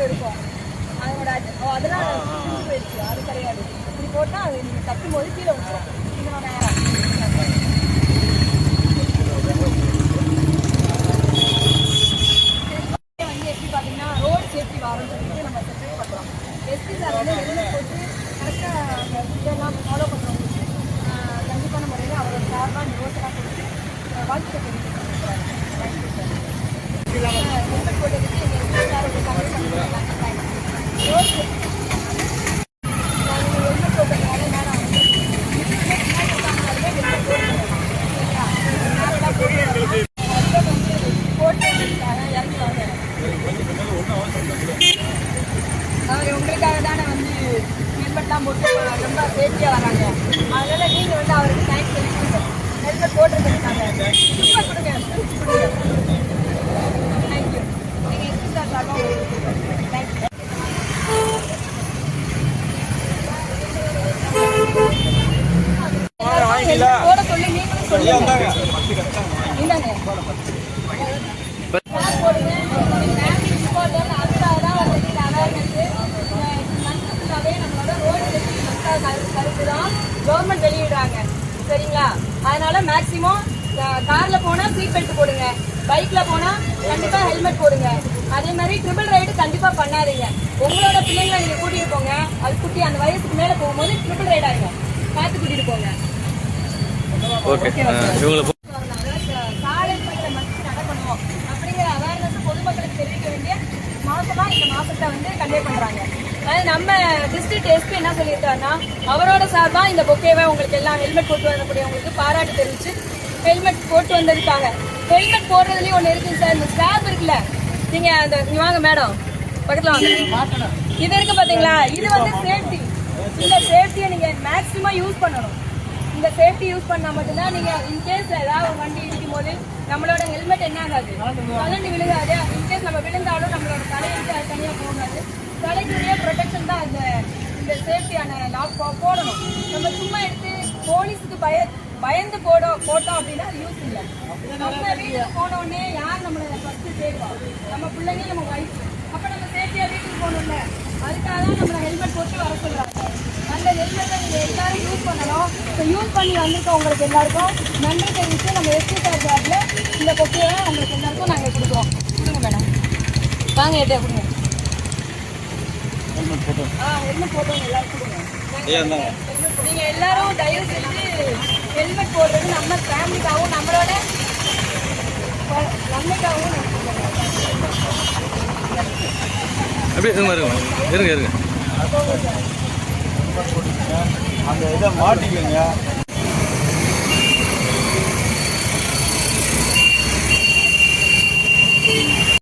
இருக்கும் அதோட அதெல்லாம் போயிடுச்சு அது கிடையாது இப்படி போட்டா அது நீங்க தட்டும் போது கீழே விட்டுரும் இதனோட வந்து எப்படி பார்த்தீங்கன்னா ரோட் சேஃப்டி வாரம் சொல்லிட்டு நம்ம செப்பரேட் பண்ணுறோம் எஸ்பி சார் வந்து வெளியில் போட்டு கரெக்டாக அந்த இதெல்லாம் ஃபாலோ பண்ணுறவங்களுக்கு கண்டிப்பான முறையில் அவரோட சார்பாக இந்த ரோட்டெல்லாம் கொடுத்து அஹ், வாழ்த்துக்கள் தெரிவிக்கிறாங்க தேங்க்யூ சார் ஹெல்மெட் போட்டதுக்கு எங்கள் எஸ்பி சார் ஒரு கவர் பண்ணுறாங்க ரோட் சேஃப்டி ஹெல்மெட் போட்டதுனால நேரம் வந்து போட்டு இறங்கி வாங்க அவர் உங்களுக்காக தானே வந்து ஹெல்மெட்லாம் போட்டு ரொம்ப சேஃப்டியாக வராங்க கருத்து தான் கவர்மெண்ட் வெளியிடுறாங்க சரிங்களா? அதனால மேக்ஸிமம் கார்ல போனா சீட் பெல்ட் போடுங்க. பைக்ல போனா கண்டிப்பா ஹெல்மெட் போடுங்க. அதே மாதிரி ட்ரிபிள் ரைடு கண்டிப்பா பண்ணாதீங்க. உங்களோட பிள்ளைங்களை நீங்க கூட்டிட்டு போங்க. அது குட்டி அந்த வயசுக்கு மேல போகும்போது ட்ரிபிள் ரைட் ஆயிடும் பார்த்து கூட்டிட்டு போங்க. சாலை பயிரை மட்டும் நட பண்ணுவோம்? அப்படிங்கிற அவேர்னஸ் பொதுமக்களுக்கு தெரிவிக்க வேண்டிய மாசமா இந்த மாசத்தை வந்து கண்டக்ட் பண்றாங்க. நம்ம டிஸ்ட்ரிக்ட் எஸ்பி என்ன சொல்லியிருக்காருன்னா அவரோட சார்பாக இந்த பொக்கேவை உங்களுக்கு எல்லாம் ஹெல்மெட் போட்டு வரக்கூடியவங்களுக்கு பாராட்டு தெரிவிச்சு ஹெல்மெட் போட்டு வந்திருக்காங்க. ஹெல்மெட் போடுறதுலேயும் ஒன்று இருக்குது சார் இந்த ஸ்டாப் இருக்குல்ல. நீங்கள் அந்த நீ வாங்க மேடம் பக்கத்தில் வாங்க. இது இருக்கு பார்த்தீங்களா இது வந்து சேஃப்டி இந்த சேஃப்டியை நீங்கள் மேக்ஸிமம் யூஸ் பண்ணணும். இந்த சேஃப்டி யூஸ் பண்ணால் மட்டும்தான் நீங்கள் இன்கேஸ் ஏதாவது ஒரு வண்டி இடிக்கும் போது நம்மளோட ஹெல்மெட் என்ன ஆகாது? கலண்டு விழுகாது. இன்கேஸ் நம்ம விழுந்தாலும் நம்மளோட தலையிட்டு அது தனியாக போகாது. தலைக்குரிய ப்ரொடெக்ஷன் தான் அந்த இந்த சேஃப்டியான லாக் போடணும். நம்ம சும்மா எடுத்து போலீஸுக்கு பய பயந்து போட போட்டோம் அப்படின்னா அது யூஸ் இல்லை. நம்ம வீட்டுக்கு போனோடனே யார் நம்மளை ஃபஸ்ட்டு சேஃபா நம்ம பிள்ளைங்க நம்ம ஒய்ஃப் அப்போ நம்ம சேஃப்டியாக வீட்டுக்கு போகணும்ல. அதுக்காக தான் நம்மளை ஹெல்மெட் போட்டு வர சொல்கிறாங்க அந்த ஹெல்மெட்டை நீங்கள் எல்லாரும் யூஸ் பண்ணணும். இப்போ யூஸ் பண்ணி வந்திருக்கோம் உங்களுக்கு எல்லாருக்கும் நன்றி தெரிவித்து நம்ம எஸ்டி சார் சார்பில் இந்த கொக்கையை உங்களுக்கு எல்லாருக்கும் நாங்கள் கொடுக்குறோம். கொடுங்க மேடம் வாங்க எட்டே கொடுங்க. ஆ ஹெல்மெட் போட்டவங்க எல்லாரும் கொடுங்க நீங்க எல்லாரும் தயவு செஞ்சு ஹெல்மெட் போடுறது நம்ம ஃபேமிலிக்காகவும் நம்மளோட நன்மைக்காகவும் அப்படியே இருங்க இருங்க. இருங்க இருங்க. அந்த இதை மாட்டிக்கோங்க.